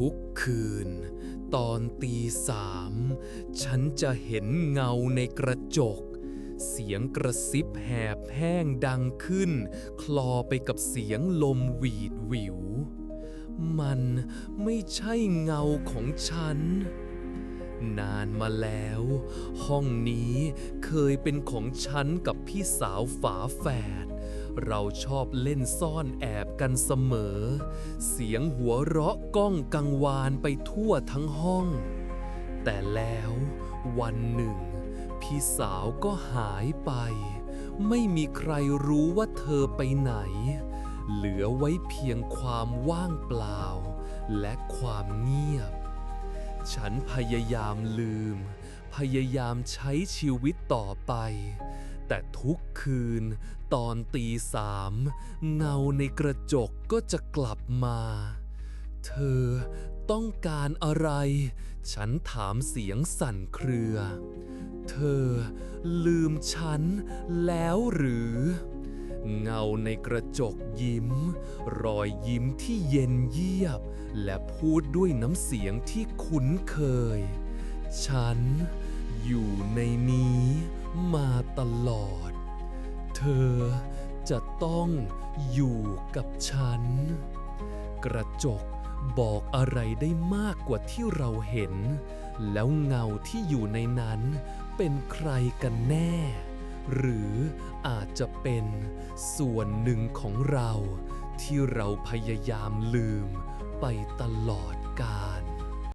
ทุกคืน ตอนตีสามฉันจะเห็นเงาในกระจก เสียงกระซิบแหบแห้งดังขึ้น คลอไปกับเสียงลมหวีดหวิว มันไม่ใช่เงาของฉัน นานมาแล้ว ห้องนี้เคยเป็นของฉันกับพี่สาวฝาแฝด เราชอบเล่นซ่อนแอบกันเสมอ เสียงหัวเราะก้องกังวานไปทั่วทั้งห้อง แต่แล้ววันหนึ่ง พี่สาวก็หายไป ไม่มีใครรู้ว่าเธอไปไหน เหลือไว้เพียงความว่างเปล่า และความเงียบ ฉันพยายามลืม พยายามใช้ชีวิตต่อไป แต่ทุกคืนตอนตีสามเงาในกระจกก็จะกลับมา เธอต้องการอะไร ฉันถามเสียงสั่นเครือ เธอลืมฉันแล้วหรือ เงาในกระจกยิ้ม รอยยิ้มที่เย็นเยียบ และพูดด้วยน้ำเสียงที่คุ้นเคย ฉันอยู่ในนี้ มาตลอด เธอจะต้องอยู่กับฉัน กระจกบอกอะไรได้มากกว่าที่เราเห็น แล้วเงาที่อยู่ในนั้นเป็นใครกันแน่ หรืออาจจะเป็นส่วนหนึ่งของเรา ที่เราพยายามลืมไปตลอดกาล